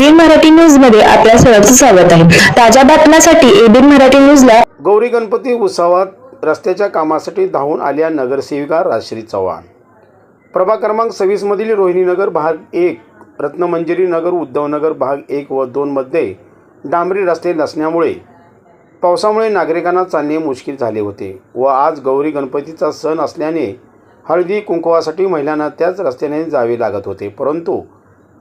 एबीन मराठी न्यूजमध्ये आपल्या सर्वांचं स्वागत आहे. ताज्या बातम्यांसाठी एबीन मराठी न्यूजला गौरी गणपती उत्सवात रस्त्याच्या कामासाठी धावून आल्या नगरसेविका राजश्री चव्हाण. प्रभाग क्रमांक रोहिणी नगर भाग एक रत्नमंजिरी नगर उद्धवनगर भाग एक व दोनमध्ये डांबरी रस्ते नसण्यामुळे पावसामुळे नागरिकांना चालणे मुश्किल झाले होते व आज गौरी गणपतीचा सण असल्याने हळदी कुंकवासाठी महिलांना त्याच रस्त्याने जावे लागत होते. परंतु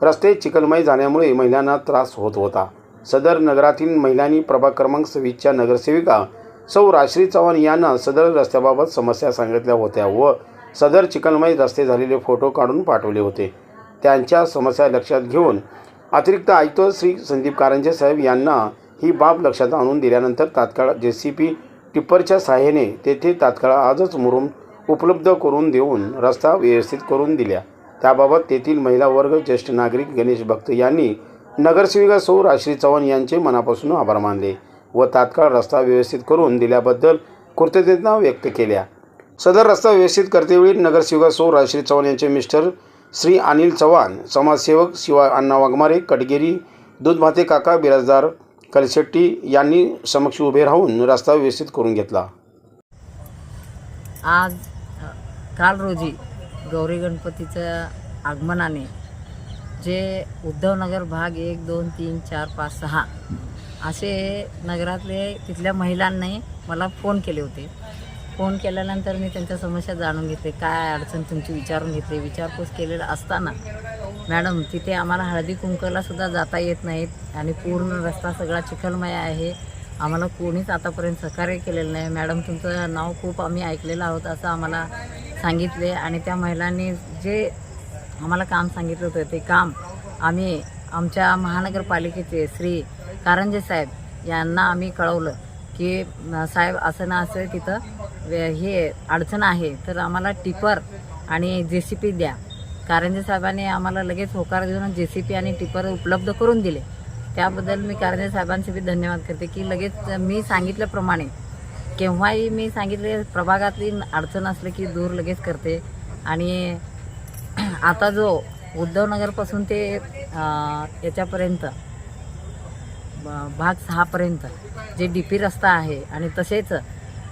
रस्ते चिखलमय जाण्यामुळे महिलांना त्रास होत होता. सदर नगरातील महिलांनी प्रभाग क्रमांक सव्वीसच्या नगरसेविका सौ राश्री चव्हाण यांना सदर रस्त्याबाबत समस्या सांगितल्या होत्या व सदर चिकलमय रस्ते झालेले फोटो काढून पाठवले होते. त्यांच्या समस्या लक्षात घेऊन अतिरिक्त आयुक्त श्री संदीप कारंजे साहेब यांना ही बाब लक्षात आणून दिल्यानंतर तात्काळ जे सी पी टिप्परच्या सहाय्याने तेथे तात्काळ आजच मुरुम उपलब्ध करून देऊन रस्ता व्यवस्थित करून दिल्या. त्याबाबत तेथील महिला वर्ग ज्येष्ठ नागरिक गणेश भक्त यांनी नगरसेविका सौ राश्री चव्हाण यांचे मनापासून आभार मानले व तात्काळ रस्ता व्यवस्थित करून दिल्याबद्दल कृतज्ञता व्यक्त केल्या. सदर रस्ता व्यवस्थित करतेवेळी नगरसेविका सौ राजश्री चव्हाण यांचे मिस्टर श्री अनिल चव्हाण समाजसेवक शिवा अण्णा वाघमारे कटगेरी दूधभाते काका बिराजदार कलशेट्टी यांनी समक्ष उभे राहून रस्ता व्यवस्थित करून घेतला. आज काल रोजी गौरी गणपतीच्या आगमनाने जे उद्धवनगर भाग एक दोन तीन चार पाच सहा असे नगरातले तिथल्या महिलांनी मला फोन केले होते. फोन केल्यानंतर मी त्यांच्या समस्या जाणून घेतले. काय अडचण तुमची विचारून घेतली. विचारपूस केलेला असताना मॅडम तिथे आम्हाला हळदी सुद्धा जाता येत नाहीत आणि पूर्ण रस्ता सगळा चिखलमय आहे. आम्हाला कोणीच आतापर्यंत सहकार्य केलेलं नाही. मॅडम तुमचं नाव खूप आम्ही ऐकलेलं आहोत असं आम्हाला सांगितले आणि त्या महिलांनी जे आम्हाला काम सांगितलं होतं ते काम आम्ही आमच्या महानगरपालिकेचे श्री कारंजे साहेब यांना आम्ही कळवलं की साहेब असं ना असं तिथं हे अडचण आहे तर आम्हाला टिपर आणि जे सी पी द्या. कारंजे साहेबांनी आम्हाला लगेच होकार देऊन जे सी पी आणि टिपर उपलब्ध करून दिले. त्याबद्दल मी कारंजे साहेबांचे बी धन्यवाद करते की लगेच मी सांगितल्याप्रमाणे केव्हाही मी सांगितले प्रभागातली अडचण असलं की दूर लगेच करते. आणि आता जो उद्धवनगरपासून ते याच्यापर्यंत भाग सहापर्यंत जे डी पी रस्ता आहे आणि तसेच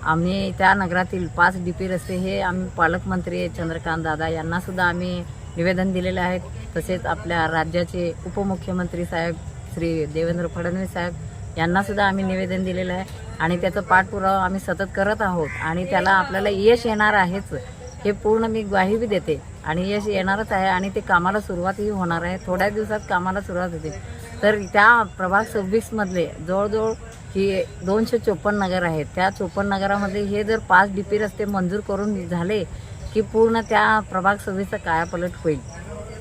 आम्ही त्या नगरातील पाच डी पी रस्ते हे आम्ही पालकमंत्री चंद्रकांत दादा यांनासुद्धा आम्ही निवेदन दिलेले आहे तसेच आपल्या राज्याचे उपमुख्यमंत्री साहेब श्री देवेंद्र फडणवीस साहेब यांनासुद्धा आम्ही निवेदन दिलेलं आहे. आणि त्याचा पाठपुरावा आम्ही सतत करत आहोत. आणि त्याला आपल्याला यश येणार आहेच. हे पूर्ण मी ग्वाही बी देते. आणि यश येणारच आहे. आणि ते कामाला सुरुवातही होणार आहे. थोड्या दिवसात कामाला सुरुवात होते. तर त्या प्रभाग सव्वीसमधले जवळजवळ ही दोनशे चोपन्न नगर आहेत. त्या चोपन्न नगरामध्ये हे जर पाच डी पी रस्ते मंजूर करून झाले की पूर्ण त्या प्रभाग सव्वीसचा कायापलट होईल.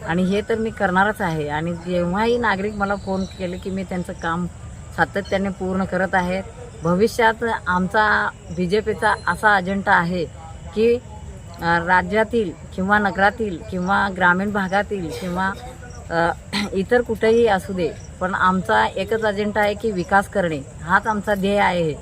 आणि हे तर मी करणारच आहे. आणि जेव्हाही नागरिक मला फोन केले की मी त्यांचं काम सातत्याने पूर्ण करत आहेत. भविष्यात आमचा बी जे पीचा असा अजेंडा आहे की राज्यातील किंवा नगरातील किंवा ग्रामीण भागातील किंवा इतर कुठेही असू दे पण आमचा एकच अजेंडा आहे की विकास करणे. हाच आमचा ध्येय आहे.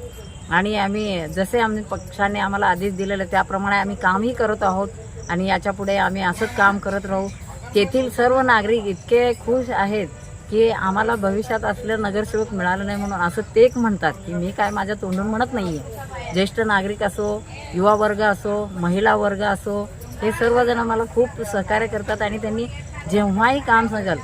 आणि आम्ही जसे आम्ही पक्षाने आम्हाला आदेश दिलेले त्याप्रमाणे आम्ही कामही करत आहोत आणि याच्यापुढे आम्ही असंच काम करत राहू. तेथील सर्व नागरिक इतके खुश आहेत की आम्हाला भविष्यात असलं नगरसेवक मिळालं नाही म्हणून असं ते एक म्हणतात की मी काय माझ्या तोंडून म्हणत नाही आहे ज्येष्ठ नागरिक असो युवा वर्ग असो महिला वर्ग असो हे सर्वजण मला खूप सहकार्य करतात आणि त्यांनी जेव्हाही काम सांगाल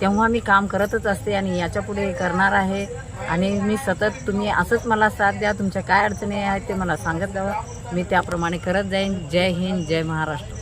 तेव्हा मी काम करतच असते आणि याच्यापुढे करणार आहे. आणि मी सतत तुम्ही असंच मला साथ द्या तुमच्या काय अडचणी आहेत ते मला सांगत द्यावं मी त्याप्रमाणे करत जाईन. जय हिंद जय महाराष्ट्र.